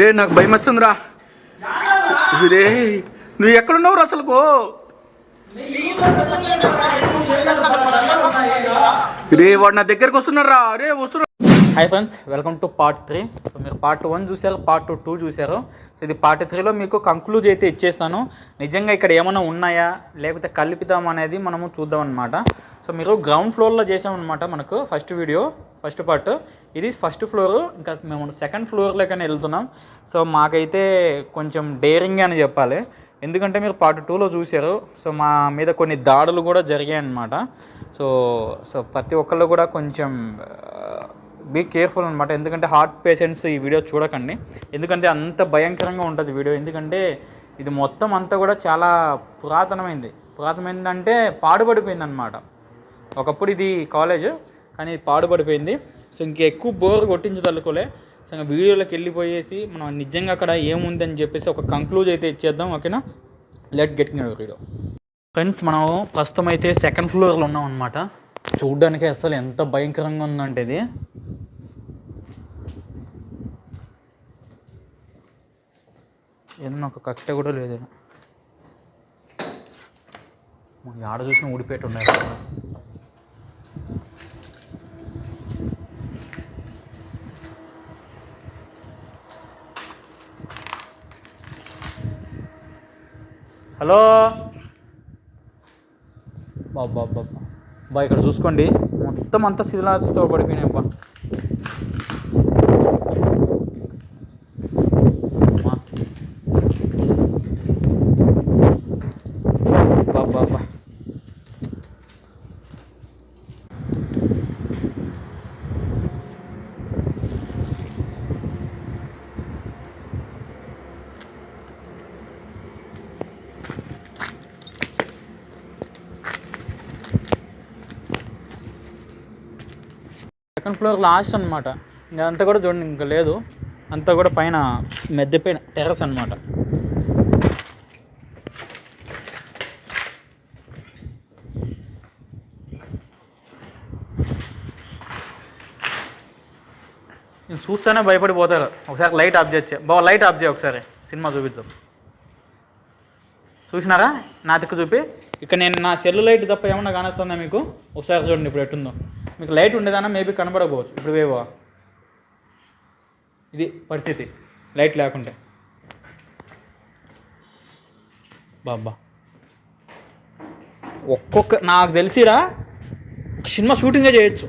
రే నాకు భయం వస్తుందిరా. రే నువ్వు ఎక్కడున్నావు అసలుకు? రే వాడు నా దగ్గరకు వస్తున్నారా రే వస్తున్నా hi friends welcome to part three so మీరు పార్ట్ వన్ చూశారు పార్ట్ టూ చూశారు. సో ఇది పార్ట్ త్రీలో మీకు కంక్లూజ్ అయితే ఇచ్చేస్తాను. నిజంగా ఇక్కడ ఏమైనా ఉన్నాయా? లేకపోతే కల్పితాం అనేది మనము చూద్దాం అనమాట సో మీరు గ్రౌండ్ ఫ్లోర్లో చేసామన్నమాట మనకు ఫస్ట్ వీడియో ఫస్ట్ పార్ట్ ఇది ఫస్ట్ ఫ్లోర్ ఇంకా మేము సెకండ్ ఫ్లోర్లోకైనా వెళ్తున్నాం. సో మాకైతే కొంచెం డేరింగ్ అని చెప్పాలి. ఎందుకంటే మీరు పార్ట్ టూలో చూశారు. సో మా మీద కొన్ని దాడులు కూడా జరిగాయి అన్నమాట సో సో ప్రతి ఒక్కళ్ళు కూడా కొంచెం బీ కేర్ఫుల్ అనమాట ఎందుకంటే హార్ట్ పేషెంట్స్ ఈ వీడియో చూడకండి. ఎందుకంటే అంత భయంకరంగా ఉంటుంది వీడియో ఎందుకంటే ఇది మొత్తం అంతా కూడా చాలా పురాతనమైంది. పురాతనమైందంటే పాడుపడిపోయింది అనమాట ఒకప్పుడు ఇది కాలేజ్ కానీ ఇది పాడుపడిపోయింది సో ఇంకా ఎక్కువ బోర్ కొట్టించదలుకోలే సో ఇంకా వీడియోలోకి వెళ్ళిపోయేసి మనం నిజంగా అక్కడ ఏముంది అని చెప్పేసి ఒక కంక్లూజ్ అయితే ఇచ్చేద్దాం ఓకేనా లెట్ గెట్ వీడియో ఫ్రెండ్స్ మనం ప్రస్తుతం అయితే సెకండ్ ఫ్లోర్లో ఉన్నాం అనమాట చూడ్డానికి అసలు ఎంత భయంకరంగా ఉందంటే ఇది. ఏదన్నా ఒక కట్టె కూడా లేదు. ఆడ చూసిన ఊడిపేట ఉన్నాయి హలో. బాబా బాబా బా ఇక్కడ చూసుకోండి. మొత్తం అంతా శిథిలాస్తో పడిపోయినాయి అబ్బా అమ్మా. అబ్బా, అబ్బా. సెకండ్ ఫ్లోర్ లాస్ట్ అనమాట ఇంకా అంతా కూడా చూడండి ఇంకా లేదు. అంతా కూడా పైన మెద్దపైన టెర్రస్ అనమాట నేను చూస్తేనే భయపడిపోతారు. ఒకసారి లైట్ ఆఫ్ చేయొచ్చే బావ లైట్ ఆఫ్ చేయ ఒకసారి. సినిమా చూపిద్దాం. చూసినారా? నా దిక్కు చూపి. ఇక్కడ నేను నా సెల్ లైట్ తప్ప ఏమన్నా కానొస్తుందా మీకు? ఒకసారి చూడండి ఇప్పుడు ఎట్టుందో. మీకు లైట్ ఉండేదానా? మేబీ కనబడకపోవచ్చు. ఇప్పుడు వేవో? ఇది పరిస్థితి. లైట్ లేకుంటే. బాబా ఒక్కొక్క నాకు తెలిసిరా సినిమా షూటింగే చేయొచ్చు.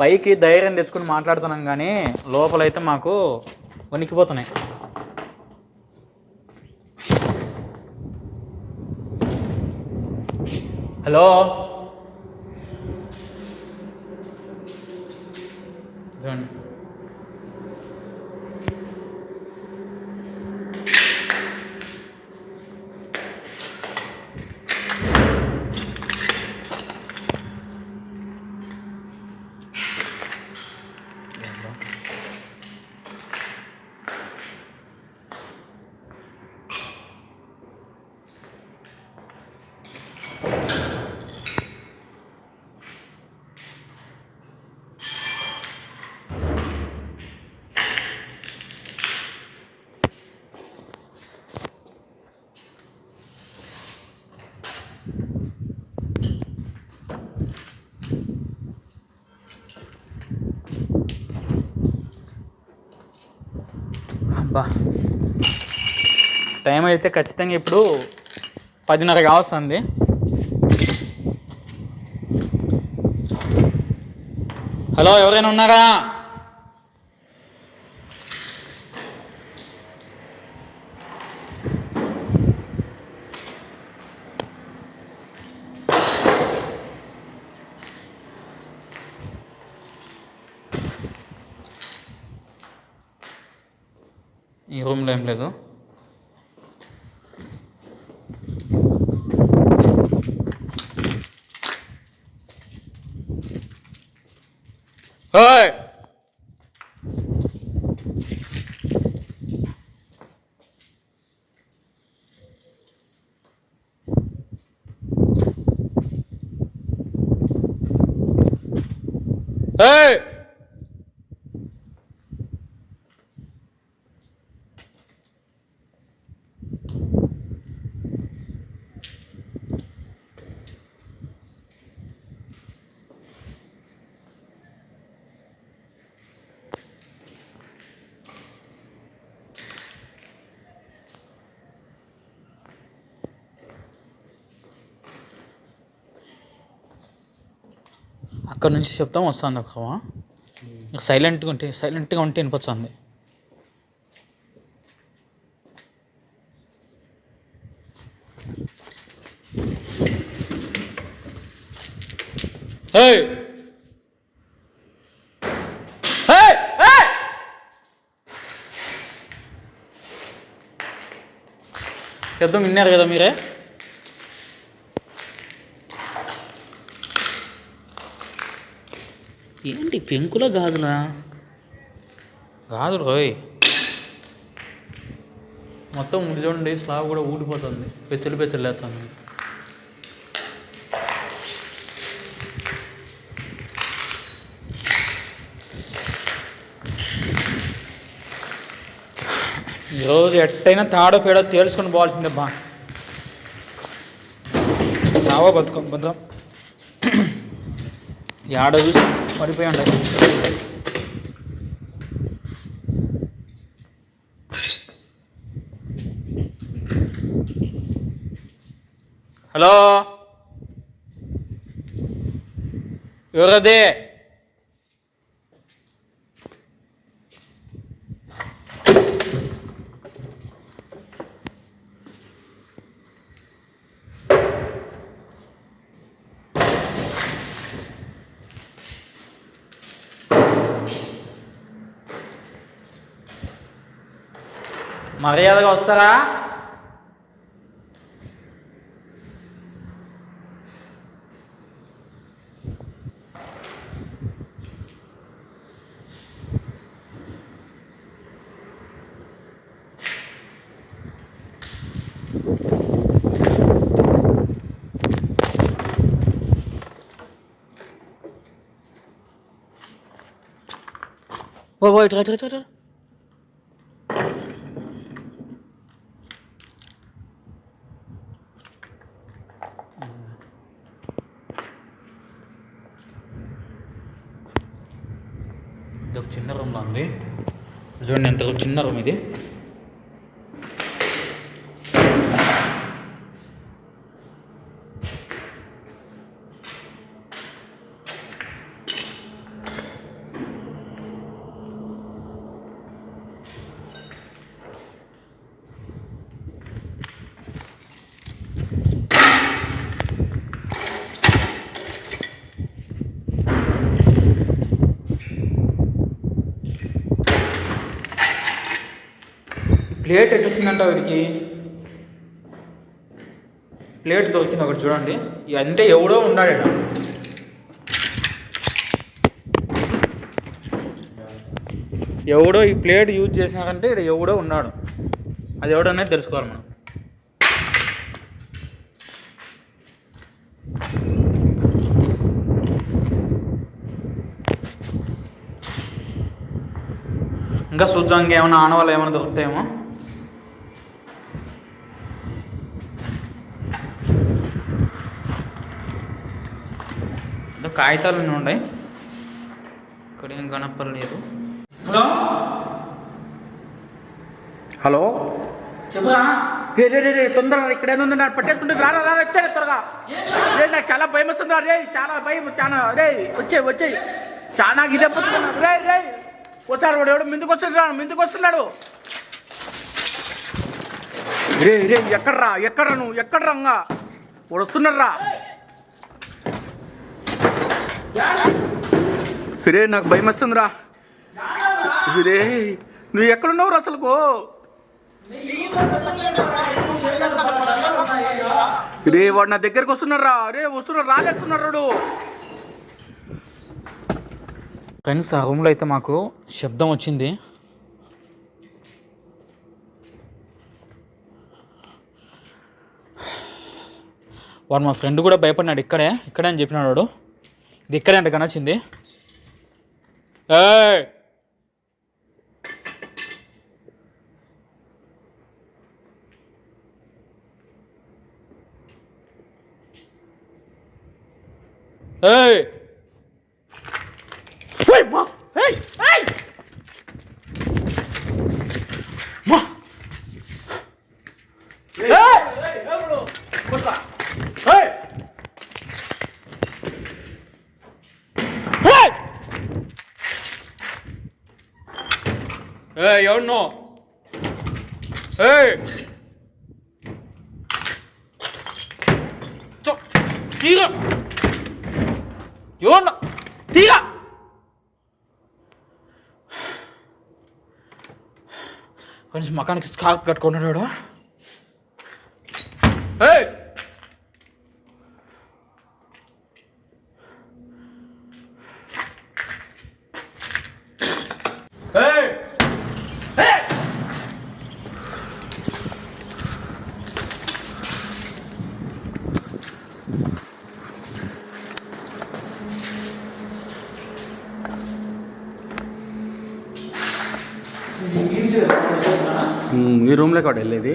పైకి ధైర్యం తెచ్చుకుని మాట్లాడుతున్నాం కానీ లోపలైతే మాకు వణికిపోతున్నాయి. హలో చూడండి అబ్బా టైం అయితే ఖచ్చితంగా ఇప్పుడు పదిన్నర కావస్తుంది. హలో ఎవరైనా ఉన్నారా? ఈ రూమ్లో ఏం లేదు. ơi ê! అక్కడ నుంచి చెప్తాం వస్తుంది ఒక సైలెంట్గా ఉంటే సైలెంట్గా ఉంటే! ఏయ్! ఏయ్! శబ్దం విన్నారు కదా మీరే ఏమిటి పెంకుల గాజులా? గాజులు రోయ్. మొత్తం ఇది చూడండి స్లాబ్ కూడా ఊడిపోతుంది. పెచ్చలు పెచ్చలు లేస్తుంది ఈరోజు ఎట్టయినా తాడో పేడో తేల్చుకొని పోవాల్సిందే బా. సావో బతుకం బతుకం ఏడో చూసి ഓടിപ്പോയുണ്ട് ഹലോ? വെറുതെ మర్యాదగా వస్తారా Wait, wait, wait, wait, wait. ఇది ఒక చిన్న రూమ్లో ఉంది. చూడండి ఎంత చిన్న రూమ్ ఇది. ప్లేట్ ఎటు వచ్చిందంట వీడికి? ప్లేట్ దొరికింది ఒకటి చూడండి. ఇక అంటే ఎవడో ఉన్నాడట. ఎవడో ఈ ప్లేట్ యూజ్ చేసినారంటే ఇక్కడ ఎవడో ఉన్నాడు. అది ఎవడో అనేది తెలుసుకోవాలి మనం. ఇంకా చూద్దాం ఇంకేమైనా ఆనవాళ్ళు ఏమైనా దొరుకుతాయేమో ఇంకా కాగితాలు ఉన్నాయి. ఇక్కడ ఏం కనపడలేదు. హలో? హలో? చెప్పరా? రే రే రే రే తొందరగా ఇక్కడ ఏదో ఉంది నాకు పట్టేసుకుంటే రారా రారా వచ్చాడు త్వరగా. రే నాకు చాలా భయం వస్తుంది రే చాలా భయం చాలా రే వచ్చే వచ్చే చాలా ఇదే పుట్టుకున్నాడు రే రే వచ్చాడు వాడు ఎవడు ముందుకు వస్తున్నాడు ముందుకు వస్తున్నాడు. రే రే ఎక్కడ్రా ఎక్కడ్రా నువ్వు? ఎక్కడ్రా వాడు వస్తున్నాడ్రా రే. నాకు భయం వస్తుందిరా. రే నువ్వు ఎక్కడున్నావు అసలుకు? రే వాడు నా దగ్గరకు వస్తున్నారా రే వస్తున్నారు రాలేస్తున్నారు ఫ్రెండ్స్ ఆ రూమ్లో అయితే మాకు శబ్దం వచ్చింది. వాడు మా ఫ్రెండ్ కూడా భయపడినాడు. ఇక్కడే ఇక్కడే అని చెప్పినాడు వాడు. ఇది ఇక్కడే అంటే కనొచ్చింది ఏయ్! No. ఎవరు నువ్వు ఏయ్ చో తీరా ఎవరు తీరా కొంచెం మకానికి స్కార్ప్ కట్టుకున్నాడు ఈ రూమ్లోకి ఒకటి వెళ్ళేది.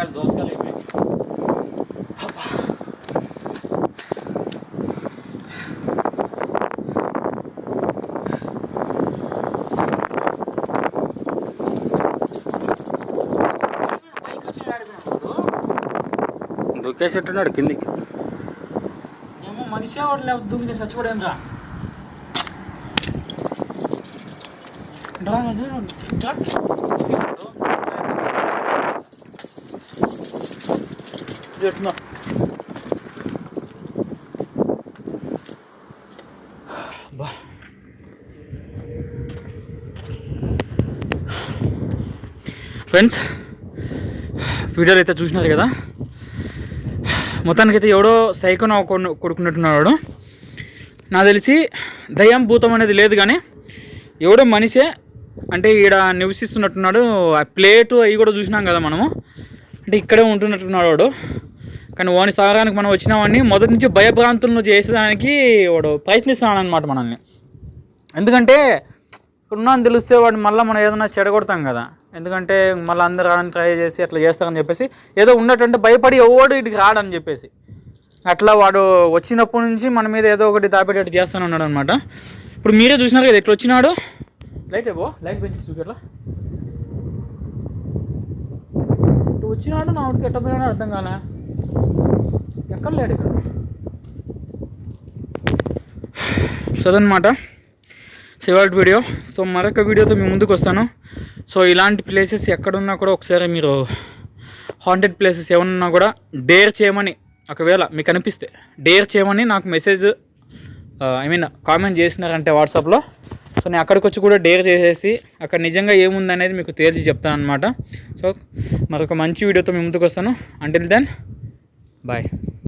తమ్మకాయలు దోసకాయలు అయిపోయాయి దుక్కేసేట్టున్నాడు కిందికి. ఏమో మనిషి వాడు లేకపోతే దూకితే చచ్చిపోయాం రా ఎట్లా బా ఫ్రెండ్స్ వీడియోలు అయితే చూసినారు కదా? మొత్తానికైతే ఎవడో సైకోన కొడుకున్నట్టున్నాడు నాకు తెలిసి దయ్యం భూతం అనేది లేదు కానీ ఎవడో మనిషే అంటే ఈడ నివసిస్తున్నట్టున్నాడు. ఆ ప్లేటు అవి కూడా చూసినాం కదా మనము. అంటే ఇక్కడే ఉంటున్నట్టున్నాడు వాడు. కానీ వాని సాగరానికి మనం వచ్చినామని మొదటి నుంచి భయభ్రాంతులను చేసేదానికి వాడు ప్రయత్నిస్తున్నాడు అనమాట మనల్ని. ఎందుకంటే ఇక్కడ ఉన్నాను తెలిస్తే వాడు మళ్ళీ మనం ఏదైనా చెడగొడతాం కదా. ఎందుకంటే మళ్ళీ అందరు రావడానికి ట్రై చేసి అట్లా చేస్తారని చెప్పేసి ఏదో ఉన్నట్టంటే భయపడి ఎవడు ఇటుకి రాడని చెప్పేసి. అట్లా వాడు వచ్చినప్పటి నుంచి మన మీద ఏదో ఒకటి దాపేటట్టు చేస్తాను ఉన్నాడు అనమాట ఇప్పుడు మీరే చూసినారు కదా ఎట్లా వచ్చినాడు? లైట్ ఏవో లైట్ పెంచి చూపెట్లా ఇటు వచ్చినాడు నా వాడికి ఎట్ట అర్థం కాలే. ఎక్కడ లేడు ఇక్కడ. సో అదనమాట సివాల్ట్ వీడియో. సో మరొక వీడియోతో మీ ముందుకు వస్తాను. సో ఇలాంటి ప్లేసెస్ ఎక్కడున్నా కూడా ఒకసారి మీరు హాంటెడ్ ప్లేసెస్ ఏమన్నా కూడా డేర్ చేయమని ఒకవేళ మీకు అనిపిస్తే డేర్ చేయమని నాకు మెసేజ్ ఐ మీన్ కామెంట్ చేసినారంటే వాట్సాప్లో సో నేను అక్కడికి వచ్చి కూడా డేర్ చేసేసి అక్కడ నిజంగా ఏముందనేది మీకు తేల్చి చెప్తాను అనమాట సో మరొక మంచి వీడియోతో మీ ముందుకు వస్తాను. Until then Bye.